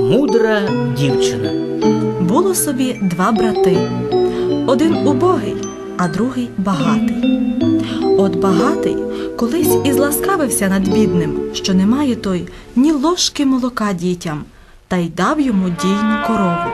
Мудра дівчина. Було собі два брати. Один убогий, а другий багатий. От багатий колись і зласкавився над бідним, що не має той ні ложки молока дітям, та й дав йому дійну корову.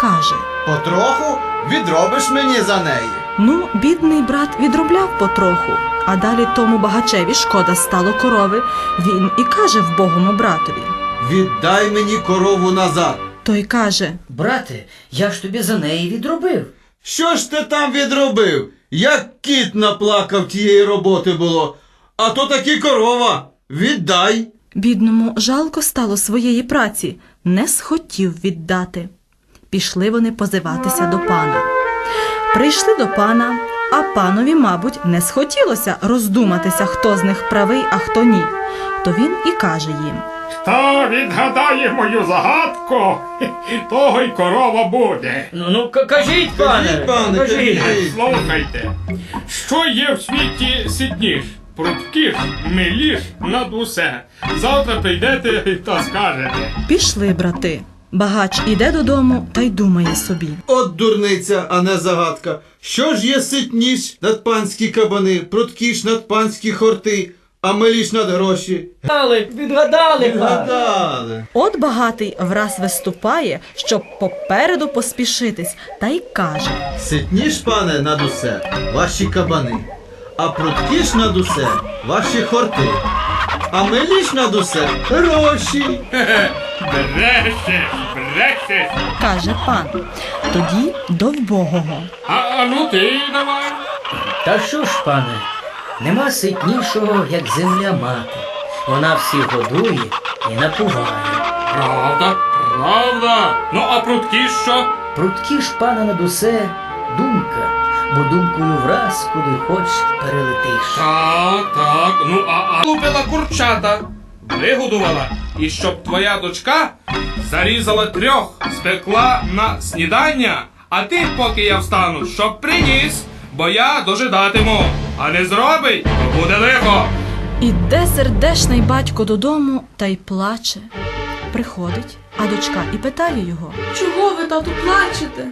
Каже: Потроху відробиш мені за неї. Ну, бідний брат відробляв потроху, а далі тому багачеві шкода стало корови. Він і каже вбогому братові. Віддай мені корову назад. Той каже: Брате, я ж тобі за неї відробив. Що ж ти там відробив? Як кіт наплакав тієї роботи було. А то таки корова. Віддай. Бідному жалко стало своєї праці, не схотів віддати. Пішли вони позиватися до пана. Прийшли до пана, а панові, мабуть, не схотілося роздуматися, хто з них правий, а хто ні. То він і каже їм: Хто відгадає мою загадку, того й корова буде. Ну, ну к- кажіть, пане. Кажіть, пане, кажіть. кажіть. Слухайте, що є в світі ситніш, прудкіш, миліш над усе. Завтра прийдете та скажете. Пішли, брати. Багач іде додому та й думає собі. От дурниця, а не загадка. Що ж є ситніш над панські кабани, пруткіш над панські хорти, а миліш над гроші. Відгадали, відгадали, пане. Гадали. От багатий враз виступає, щоб попереду поспішитись, та й каже. Ситніш, пане, над усе, ваші кабани, а пруткіш над усе, ваші хорти, а миліш над усе гроші. Брешеш, брешеш. каже пан. Тоді до вбогого. А, а ну ти давай. Та що ж, пане, нема ситнішого, як земля мати. Вона всіх годує і напуває. Правда, правда. Ну а прудкіш що? Прудкі ж, пане, над усе думка, бо думкою враз куди хоч перелетиш. Так, так. Ну а, а купила курчата, вигодувала, і щоб твоя дочка зарізала трьох, спекла на снідання, а ти, поки я встану, щоб приніс, бо я дожидатиму. А не зробить, то буде лихо. Іде сердешний батько додому та й плаче. Приходить, а дочка і питає його. Чого ви, тату, плачете?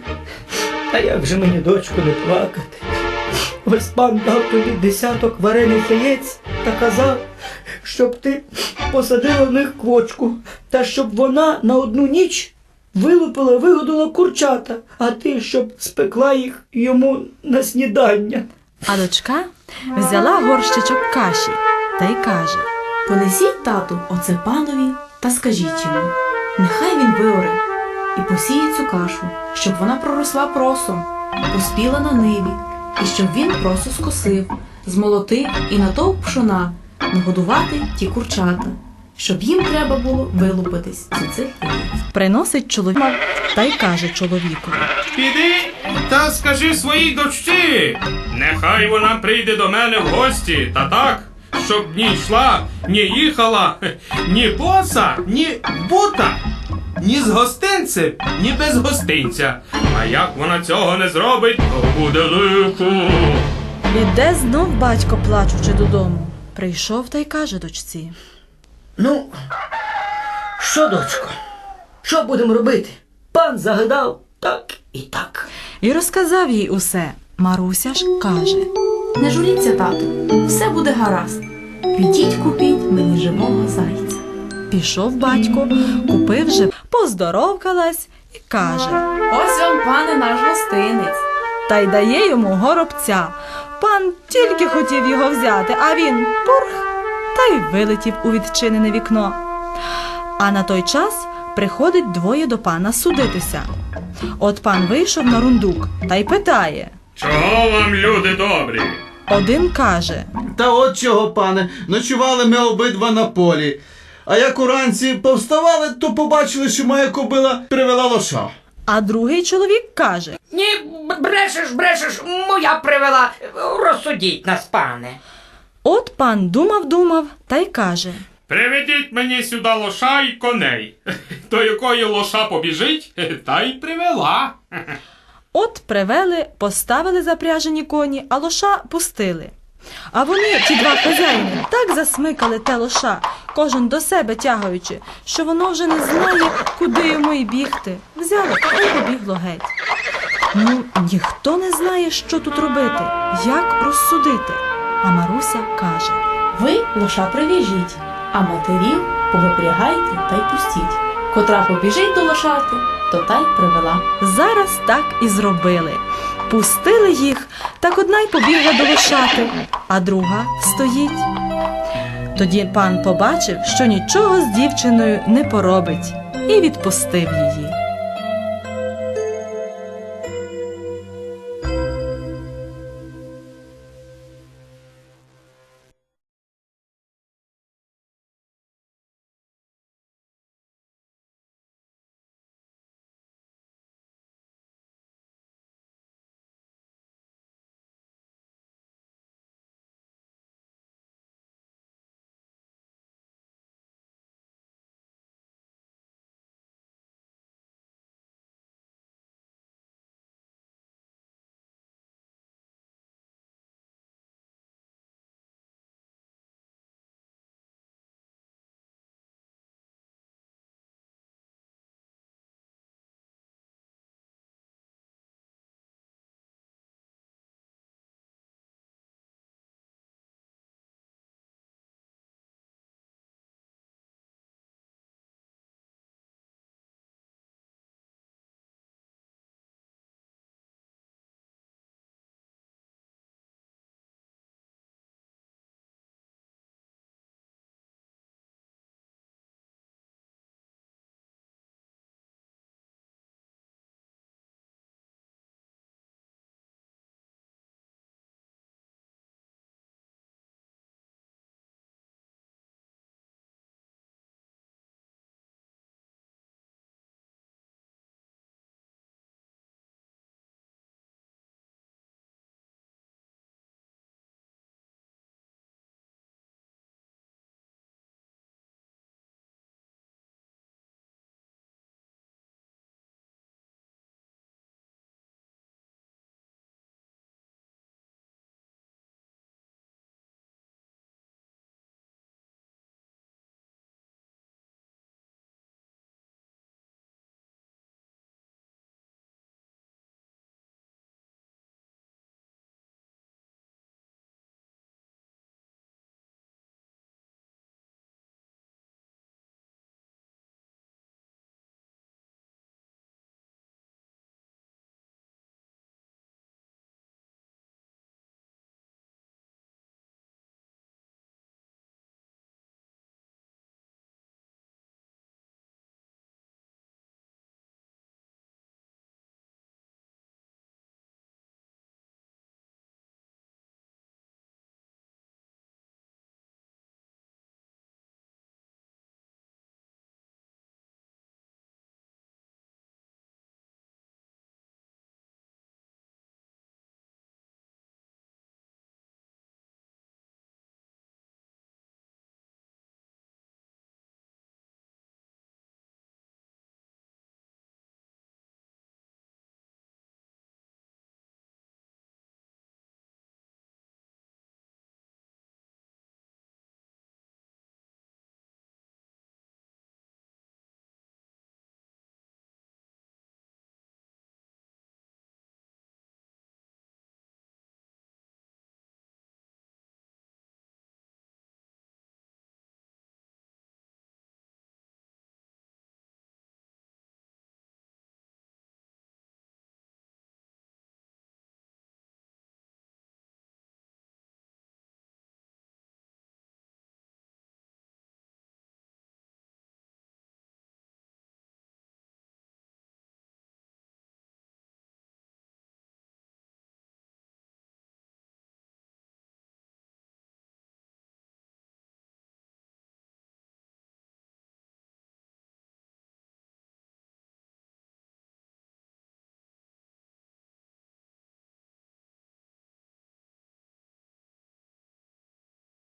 Та як же мені, дочку, не плакати? Ось пан дав тобі десяток варених яєць та казав, щоб ти посадила в них квочку, та щоб вона на одну ніч вилупила, вигодила курчата, а ти щоб спекла їх йому на снідання. А дочка взяла горщичок каші та й каже. Понесіть, тату, оце панові та скажіть йому. Нехай він виоре і посіє цю кашу, щоб вона проросла просом, поспіла на ниві, і щоб він просо скосив, змолотив і натовп пшона, нагодувати ті курчата, щоб їм треба було вилупитись з цих яєць. Приносить чоловік та й каже чоловікові. Піди та скажи своїй дочці. Нехай вона прийде до мене в гості, та так, щоб ні йшла, ні їхала, ні боса, ні бута, ні з гостинцем, ні без гостинця. А як вона цього не зробить, то буде лихо. Іде знов батько, плачучи додому. Прийшов та й каже дочці. Ну, що, дочко? Що будемо робити? Пан загадав так і так. І розказав їй усе. Маруся ж каже. Не журіться, тату, все буде гаразд. Підіть купіть мені живого зайця. Пішов батько, купив же, поздоровкалась і каже. Ось вам, пане, наш гостинець. та й дає йому горобця. Пан тільки хотів його взяти, а він пурх та й вилетів у відчинене вікно. А на той час приходить двоє до пана судитися. От пан вийшов на рундук та й питає. Чого вам, люди добрі? Один каже, Та от чого, пане, ночували ми обидва на полі. А як уранці повставали, то побачили, що моя кобила привела лоша. а другий чоловік каже. Ні, брешеш, брешеш, моя привела. Розсудіть нас, пане. От пан думав, думав та й каже. Приведіть мені сюди лоша і коней. До якої лоша побіжить, та й привела. От привели, поставили запряжені коні, а лоша пустили. А вони, ті два хазяїни, так засмикали те лоша, кожен до себе тягаючи, що воно вже не знає, куди йому й бігти. Взяло та й побігло геть. Ну, ніхто не знає, що тут робити, як розсудити. А Маруся каже. Ви лоша прив'яжіть, а матерів повипрягайте та й пустіть. Котра побіжить до лошати, то та й привела. Зараз так і зробили. Пустили їх, так одна й побігла до лошати, а друга стоїть. Тоді пан побачив, що нічого з дівчиною не поробить, і відпустив її.